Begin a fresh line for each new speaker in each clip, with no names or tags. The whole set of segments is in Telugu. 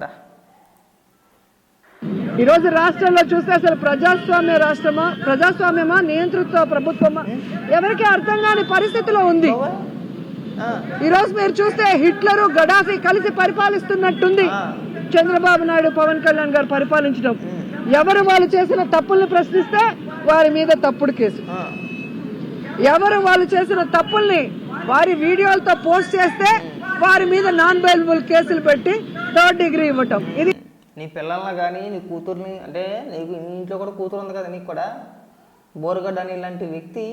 దా
ఈరోజు రాష్ట్రంలో చూస్తే అసలు ప్రజాస్వామ్య రాష్ట్రమా ప్రజాస్వామ్యమా నియంతృత్వ ప్రభుత్వమా? ఎవరికి అర్థం కాని పరిస్థితిలో ఉంది. ఈరోజు మీరు చూస్తే హిట్లరు గడాఫీ కలిసి పరిపాలిస్తున్నట్టుంది. చంద్రబాబు నాయుడు పవన్ కళ్యాణ్ గారు పరిపాలించడం. ఎవరు వాళ్ళు చేసిన తప్పుల్ని ప్రశ్నిస్తే వారి మీద తప్పుడు కేసు. ఎవరు వాళ్ళు చేసిన తప్పుల్ని వారి వీడియోలతో పోస్ట్ చేస్తే వారి మీద నాన్ బెయిలబుల్ కేసులు పెట్టి థర్డ్ డిగ్రీ ఇవ్వటం. ఇది
నీ పిల్లల్ని కానీ నీ కూతుర్ని అంటే నీకు నీ ఇంట్లో కూడా కూతురు ఉంది కదా నీకు కూడా? బోరగడ్డ అని ఇలాంటి వ్యక్తి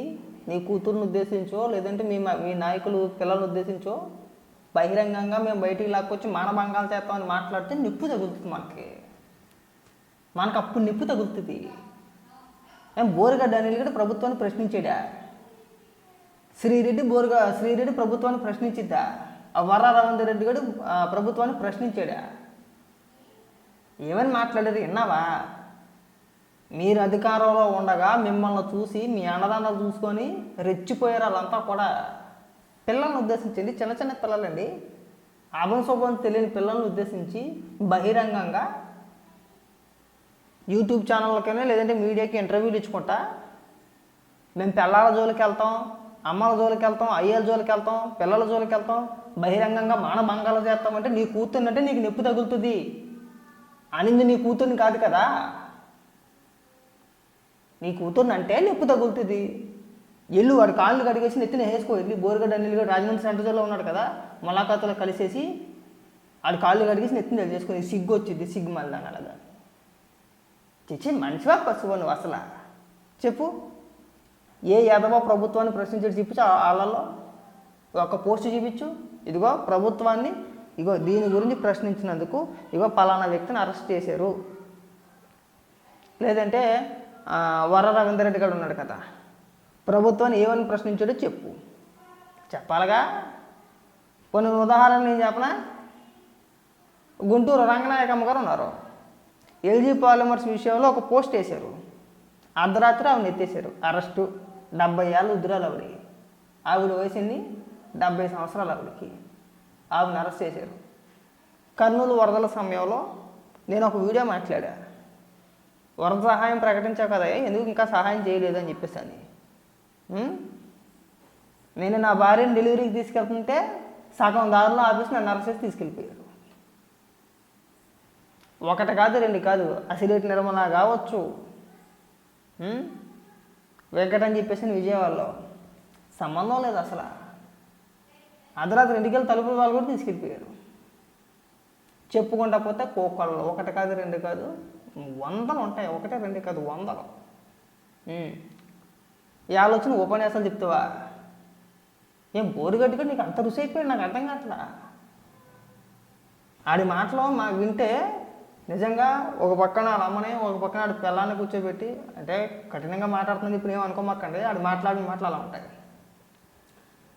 నీ కూతుర్ని ఉద్దేశించో లేదంటే మీ మీ నాయకులు పిల్లల్ని ఉద్దేశించో బహిరంగంగా మేము బయటికి లాక్కొచ్చి మానభంగాలు చేస్తామని మాట్లాడితే నిప్పు తగులుతుంది మనకి. మనకు అప్పుడు నిప్పు తగులుతుంది. ఏం బోరగడ్డ అనిల్ కూడా ప్రభుత్వాన్ని ప్రశ్నించాడా? శ్రీరెడ్డి బోరుగా శ్రీరెడ్డి ప్రభుత్వాన్ని ప్రశ్నించిద్దా? ఆ రవీందర్ రెడ్డి గారు ప్రభుత్వాన్ని ప్రశ్నించాడా? ఏమని మాట్లాడారు విన్నావా? మీరు అధికారంలో ఉండగా మిమ్మల్ని చూసి మీ అన్నదానాలు చూసుకొని రెచ్చిపోయారు వాళ్ళంతా కూడా. పిల్లల్ని ఉద్దేశించండి చిన్న చిన్న పిల్లలండి. అభం శుభం తెలియని పిల్లల్ని ఉద్దేశించి బహిరంగంగా యూట్యూబ్ ఛానళ్ళకైనా లేదంటే మీడియాకి ఇంటర్వ్యూలు ఇచ్చుకుంటా. మేము పిల్లల జోలికి వెళ్తాం అమ్మల జోలికి వెళ్తాం అయ్యల జోలికి వెళ్తాం పిల్లల జోలికి వెళ్తాం. బహిరంగంగా మానభంగాలు చేస్తామంటే నీ కూతుర్నంటే నీకు నొప్పి తగులుతుంది. అనింది నీ కూతుర్ని కాదు కదా. నీ కూతుర్నంటే నొప్పి తగులుతుంది. ఎల్లు వాడు కాళ్ళు కడిగేసి నెత్తిన వేసుకో. వెళ్ళి బోరుగడ్డ అనిల్గా రాజమండ్రి సెంటర్లో ఉన్నాడు కదా. ములాఖాతులో కలిసేసి వాడు కాళ్ళు కడిగేసి నెత్తిన చేసుకుని సిగ్గు వచ్చింది. సిగ్గు మళ్ళీ అలాగా. చిచ్చి మనిషివా పశువు నువ్వు అసలు? చెప్పు. ఏ యాదవ ప్రభుత్వాన్ని ప్రశ్నించాడు? చెప్పు ఆ- వాళ్ళలో ఒక పోస్ట్ చూపించు. ఇదిగో ప్రభుత్వాన్ని ఇగో దీని గురించి ప్రశ్నించినందుకు ఇగో పలానా వ్యక్తిని అరెస్ట్ చేశారు. లేదంటే వర రవీందర్ రెడ్డి గారు ఉన్నాడు కదా ప్రభుత్వాన్ని ఏమని ప్రశ్నించాడో చెప్పు. చెప్పాలిగా? కొన్ని ఉదాహరణలు నేను చెప్పనా? గుంటూరు రంగనాయకమ్మ గారు ఉన్నారు. ఎల్జీ పాలిమర్స్ విషయంలో ఒక పోస్ట్ వేశారు. అర్ధరాత్రి ఆవిడ ఎత్తేసారు అరెస్టు. డెబ్బై ఏళ్ళు ఉద్రాలు ఆవిడ ఆవిడ వయసుని డెబ్బై సంవత్సరాలు ఆవిడకి. ఆవిడని అరెస్ట్ చేశారు. కర్నూలు వరదల సమయంలో నేను ఒక వీడియో మాట్లాడా. వరద సహాయం ప్రకటించావు కదా ఎందుకు ఇంకా సహాయం చేయలేదు అని చెప్పేసి అని నేను నా భార్యని డెలివరీకి తీసుకెళ్తుంటే సగం దారిలో ఆఫీస్ నన్ను అరెస్ట్ చేసి తీసుకెళ్ళిపోయారు. ఒకటి కాదు రెండు కాదు అసిలేట్ నిర్మల కావచ్చు. వెంకటని అని చెప్పేసి విజయవాడలో. సంబంధం లేదు అసలు. అర్ధరాత్రి రెండుకెళ్ళి తలుపుల వాళ్ళు కూడా తీసుకెళ్ళిపోయారు. చెప్పుకుంటా పోతే కోకొళ్ళు ఒకటి కాదు రెండు కాదు వందలు ఉంటాయి. ఒకటే రెండు కాదు వందలు. ఉం. వచ్చిన ఆలోచన ఉపన్యాసాలు చెప్తావా? ఏం బోరు గట్టుగా నీకు అంత రుచి అయిపోయింది నాకు అర్థం కావట్లా? ఆడి మాటలో మా వింటే నిజంగా ఒక పక్కన వాళ్ళ అమ్మని ఒక పక్కన ఆడి పిల్లాన్ని కూర్చోబెట్టి అంటే కఠినంగా మాట్లాడుతుంది ఇప్పుడు ఏం ఆడు మాట్లాడిన మాటలు అలా ఉంటాయి.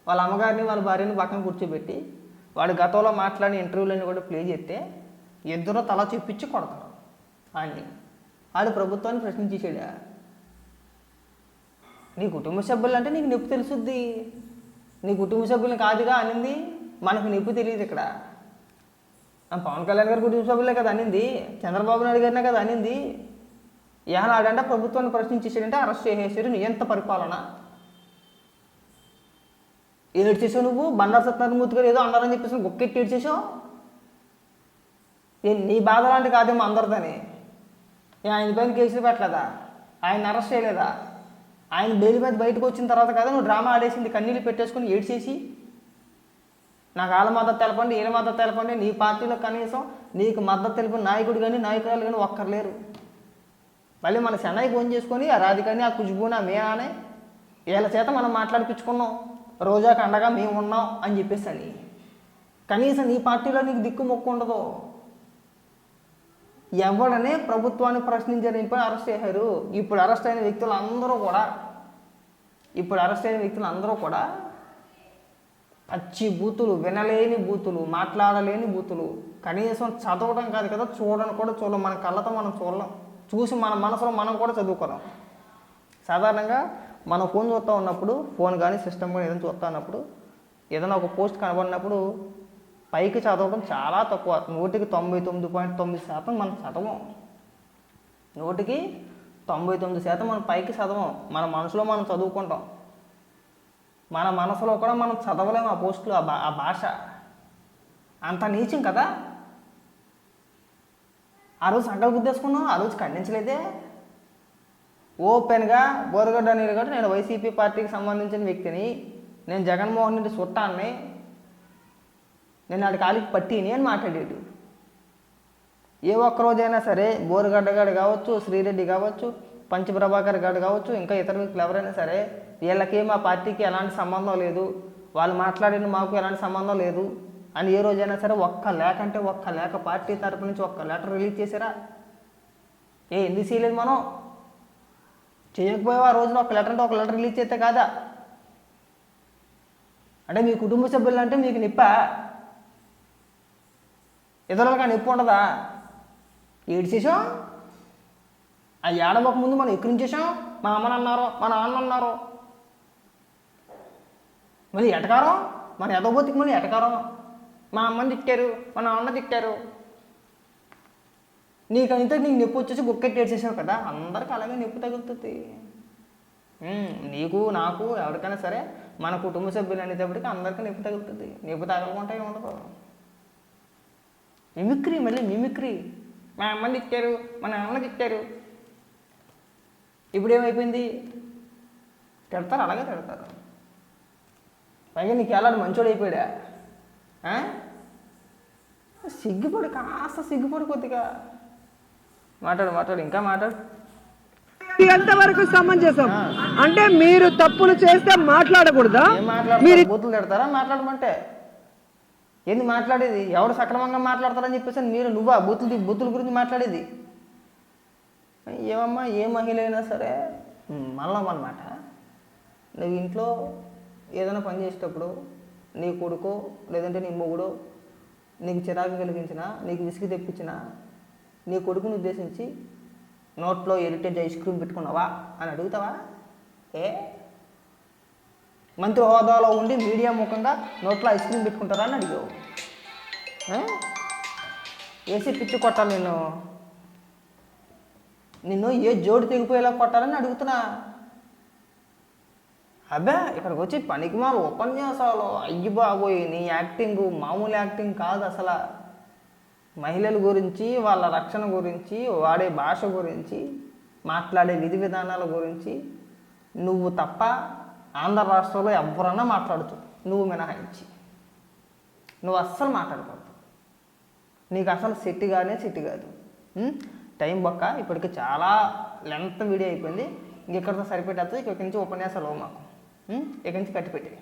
వాళ్ళ అమ్మగారిని వాళ్ళ భార్యని పక్కన కూర్చోబెట్టి వాడు గతంలో మాట్లాడిన ఇంటర్వ్యూలన్నీ కూడా ప్లే చేస్తే ఇద్దరు తల చూపించి కొడతారు ఆయన్ని వాడు ప్రభుత్వాన్ని ప్రశ్నించేసాడా నీ కుటుంబ సభ్యులు అంటే నీకు నొప్పి తెలుసుద్ది. నీ కుటుంబ సభ్యులు కాదుగా అనింది. మనకు నొప్పి తెలియదు ఇక్కడ. పవన్ కళ్యాణ్ గారి కుటుంబ సభ్యులే కదా అనింది. చంద్రబాబు నాయుడు గారినే కదా అనింది. ఏమైనా ఆడంటే ప్రభుత్వాన్ని ప్రశ్నించేసాడంటే అరెస్ట్ చేసేసారు. నీ ఎంత పరిపాలన? ఏడ్చేసావు నువ్వు? బండారు సత్యనారాయణమూర్తి గారు ఏదో అన్నారని చెప్పేసి గొక్కెట్టి ఏడ్చేసావు ఏ నీ బాధ లాంటి కాదేమో అందరిదని. ఏ ఆయన పైన కేసులు పెట్టలేదా? ఆయన అరెస్ట్ చేయలేదా? ఆయన బెయిల్ మీద బయటకు వచ్చిన తర్వాత కదా నువ్వు డ్రామా ఆడేసింది కన్నీళ్ళు పెట్టేసుకుని ఏడ్చేసి? నాకు వాళ్ళ మద్దతు తెలపండి వీళ్ళ మద్దతు తెలపండి నీ పార్టీలో కనీసం నీకు మద్దతు తెలిపిన నాయకుడు కానీ నాయకురాలు కానీ ఒక్కర్లేరు. మళ్ళీ మన చెన్నై ఫోన్ చేసుకొని ఆ రాధికాని ఆ కుజుబూని ఆ మేనానే వీళ్ళ చేత మనం మాట్లాడిపించుకున్నాం. రోజాకి అండగా మేము ఉన్నాం అని చెప్పేసి అని కనీసం నీ పార్టీలో నీకు దిక్కు మొక్కు ఉండదు. ఎవడనే ప్రభుత్వాన్ని ప్రశ్నించారు ఇప్పుడు అరెస్ట్ చేశారు. ఇప్పుడు అరెస్ట్ అయిన వ్యక్తులు అందరూ కూడా ఇప్పుడు అరెస్ట్ అయిన వ్యక్తులు అందరూ కూడా పచ్చి బూతులు వినలేని బూతులు మాట్లాడలేని బూతులు. కనీసం చదవడం కాదు కదా చూడడం కూడా చూడలేం. మన కళ్ళతో మనం చూడలేం. చూసి మన మనసులో మనం కూడా చదువుకోలేం. సాధారణంగా మనం ఫోన్ చూస్తూ ఉన్నప్పుడు ఫోన్ కానీ సిస్టమ్ కానీ ఏదైనా చూస్తూ ఉన్నప్పుడు ఏదైనా ఒక పోస్ట్ కనబడినప్పుడు పైకి చదవడం చాలా తక్కువ. నూటికి తొంభై తొమ్మిది పాయింట్ తొమ్మిది శాతం మనం చదవం. నూటికి తొంభై తొమ్మిది శాతం మనం పైకి చదవం. మన మనసులో మనం చదువుకుంటాం. మన మనసులో కూడా మనం చదవలేము ఆ పోస్టులు ఆ భా ఆ భాష. అంత నీచం కదా. ఆ రోజు సంకల్పం తెచ్చుకున్నాం ఆ రోజు ఖండించలేదే. ఓపెన్గా బోరగడ్డ నీరుగడ్డ నేను వైసీపీ పార్టీకి సంబంధించిన వ్యక్తిని నేను జగన్మోహన్ రెడ్డి చుట్టాన్ని నేను ఆడి కాలికి పట్టిని అని మాట్లాడేది. ఏ ఒక్కరోజైనా సరే బోరుగడ్డ గారు కావచ్చు శ్రీరెడ్డి కావచ్చు పంచప్రభాకర్ గారు కావచ్చు ఇంకా ఇతర వ్యక్తులు ఎవరైనా సరే వీళ్ళకి మా పార్టీకి ఎలాంటి సంబంధం లేదు వాళ్ళు మాట్లాడిన మాకు ఎలాంటి సంబంధం లేదు అని ఏ రోజైనా సరే ఒక్క లేఖ అంటే ఒక్క లేఖ పార్టీ తరపు నుంచి ఒక్క లెటర్ రిలీజ్ చేశారా? ఏ ఎందుకు చేయలేదు మనం? చేయకపోయావు ఆ రోజున ఒక లెటర్ అంటే ఒక లెటర్ రిలీజ్ చేస్తే కాదా? అంటే మీ కుటుంబ సభ్యులు అంటే మీకు నిప్ప? ఇతరులకు ఆ నొప్పి ఉండదా? ఏడ్చేసాం ఆ ఏడవక ముందు మనం ఎక్కిరించేసాం మా అమ్మని అన్నారు మా నాన్న అన్నారు. మళ్ళీ ఎటకారం? మన ఎదవబోతికి మళ్ళీ ఎటకారం? మా అమ్మని తిట్టారు మా నాన్న తిట్టారు. నీకంటే నీకు నొప్పి వచ్చేసి గుక్కెట్టేసేసావు కదా అందరికి అలాగే నొప్పి తగులుతుంది. నీకు నాకు ఎవరికైనా సరే మన కుటుంబ సభ్యులు అనేటప్పటికి అందరికీ నొప్పి తగులుతుంది. నొప్పి తగలకుంటే ఉండదు. మిమిక్రీ మళ్ళీ మిమిక్రీ. మా అమ్మని తిట్టారు మా నాన్నకి ఇచ్చారు ఇప్పుడు ఏమైపోయింది? తిడతారు అలాగే తిడతారు. పైగా నీకు ఎలా మంచోడు అయిపోయాడా? సిగ్గుపడు కాస్త సిగ్గుపడు కొద్దిగా. మాట్లాడు మాట్లాడు ఇంకా మాట్లాడు.
ఎంతవరకు సమంజసం. అంటే మీరు తప్పులు చేస్తే మాట్లాడకూడదా?
మాట్లాడతారు బూతులు తిడతారా? మాట్లాడమంటే. ఏంది మాట్లాడేది? ఎవడు సక్రమంగా మాట్లాడతారని చెప్పేసి మీరు నువ్వా? బూతులు బూతుల గురించి మాట్లాడేది? ఏమమ్మా ఏ మహిళ అయినా సరే మళ్ళా అన్నమాట నువ్వు ఇంట్లో ఏదైనా పని చేసేటప్పుడు నీ కొడుకో లేదంటే నీ మొగుడో నీకు చిరాకు కలిగించిన నీకు విసిగి తెప్పించిన నీ కొడుకుని ఉద్దేశించి నోట్లో హెరిటేజ్ ఐస్ క్రీమ్ పెట్టుకున్నావా అని అడుగుతావా? ఏ? మంత్రి హోదాలో ఉండి మీడియా ముఖంగా నోట్లో ఐస్ క్రీమ్ పెట్టుకుంటారా అని అడిగావు. ఏసీ పిచ్చి కొట్టాలి నిన్ను. నిన్ను ఏ జోడు తెగిపోయేలా కొట్టాలని అడుగుతున్నా. అబ్బే ఇక్కడికి వచ్చి పనికిమాల ఉపన్యాసాలు. అయ్యి బాబోయ్ నీ యాక్టింగ్ మామూలు యాక్టింగ్ కాదు అసలు. మహిళల గురించి వాళ్ళ రక్షణ గురించి వాడే భాష గురించి మాట్లాడే విధి విధానాల గురించి నువ్వు తప్ప ఆంధ్ర రాష్ట్రంలో ఎవరన్నా మాట్లాడుతూ నువ్వు మినహాయించి. నువ్వు అస్సలు మాట్లాడకూడదు. నీకు అసలు సిట్టి కానే సిట్టి కాదు. టైం బొక్క. ఇప్పటికి చాలా లెంత్ వీడియో అయిపోయింది. ఇంక ఇక్కడితో సరిపెట్టేస్తే ఇక్కడి నుంచి ఉపన్యాసాలు మాకు. ఇక్కడి నుంచి కట్టిపెట్టి